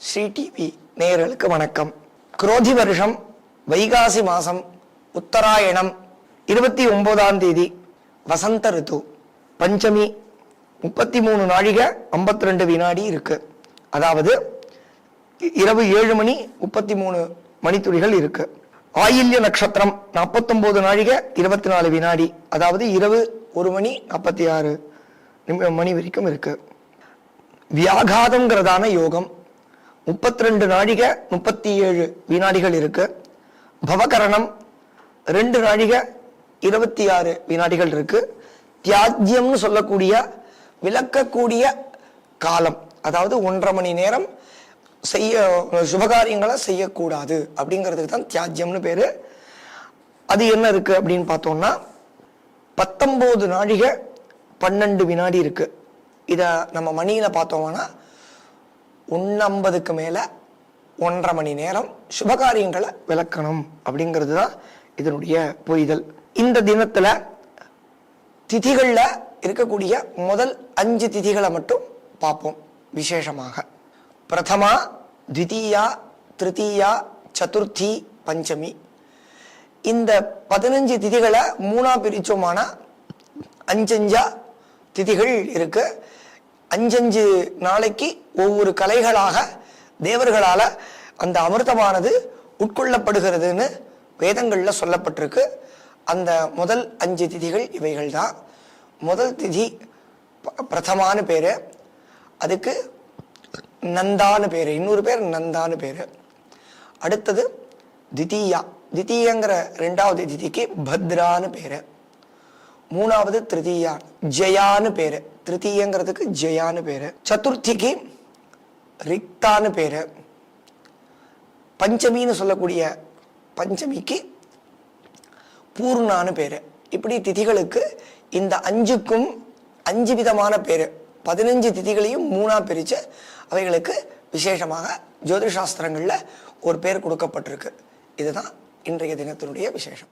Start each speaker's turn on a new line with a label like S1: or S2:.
S1: CTV நேயர்களுக்கு வணக்கம். குரோதி வருஷம் வைகாசி மாசம் உத்தராயணம் இருபத்தி ஒன்பதாம் தேதி வசந்த ரித்து பஞ்சமி முப்பத்தி மூணு நாழிகை ஐம்பத்தி ரெண்டு வினாடி இருக்கு. அதாவது இரவு ஏழு மணி முப்பத்தி மூணு மணித்துளிகள் இருக்கு. ஆயில்ய நட்சத்திரம் நாற்பத்தொம்போது நாழிகை இருபத்தி நாலு வினாடி. அதாவது இரவு ஒரு மணி நாற்பத்தி ஆறு மணி வரைக்கும் இருக்கு. வியாகாதங்கிறதான யோகம். முப்பத்தி ரெண்டு நாழிகை முப்பத்தி ஏழு வினாடிகள் இருக்கு. பவகரணம் ரெண்டு நாழிகை இருபத்தி ஆறு வினாடிகள் இருக்கு. தியாஜ்யம்னு சொல்லக்கூடிய விளக்கக்கூடிய காலம் அதாவது ஒன்றரை மணி நேரம் செய்ய சுபகாரியங்களை செய்யக்கூடாது அப்படிங்கிறதுக்கு தான் தியாஜ்யம்னு பேரு. அது என்ன இருக்கு அப்படின்னு பார்த்தோம்னா பத்தொம்போது நாழிகை பன்னெண்டு வினாடி இருக்கு. இதை நம்ம மணியில் பார்த்தோம்னா ஒன்னம்பதுக்கு மேலே ஒன்றரை மணி நேரம் சுபகாரியங்களை விளக்கணும் அப்படிங்கிறது தான் இதனுடைய புரிதல். இந்த தினத்தில் திதிகளில் இருக்கக்கூடிய முதல் அஞ்சு திதிகளை மட்டும் பார்ப்போம் விசேஷமாக. பிரதமா த்விதீயா திருத்தீயா சதுர்த்தி பஞ்சமி. இந்த பதினஞ்சு திதிகளை மூணாக பிரித்தோமான அஞ்சஞ்சா திதிகள் இருக்குது அஞ்சஞ்சு நாளைக்கு ஒவ்வொரு கலைகளாக தேவர்களால் அந்த அமிர்தமானது உட்கொள்ளப்படுகிறதுன்னு வேதங்களில் சொல்லப்பட்டிருக்கு. அந்த முதல் அஞ்சு திதிகள் இவைகள் தான் முதல் திதி ப- பேர். அதுக்கு நந்தான்னு பேர். இன்னொரு பேர் நந்தான்னு பேர். அடுத்தது தித்தீயா தித்தீயங்கிற ரெண்டாவது திதிக்கு பத்ரான்னு பேர். மூணாவது திருத்தீயா ஜெயான்னு பேரு. திருத்தீயங்கிறதுக்கு ஜெயான்னு பேரு. சதுர்த்திக்கு ரிக்தான்னு பேரு. பஞ்சமின்னு சொல்லக்கூடிய பஞ்சமிக்கு பூர்ணான்னு பேரு. இப்படி திதிகளுக்கு இந்த அஞ்சுக்கும் அஞ்சு விதமான பேரு. பதினஞ்சு திதிகளையும் மூணா பிரிச்சு அவைகளுக்கு விசேஷமாக ஜோதிஷாஸ்திரங்களில் ஒரு பேர் கொடுக்கப்பட்டிருக்கு. இதுதான் இன்றைய தினத்தினுடைய விசேஷம்.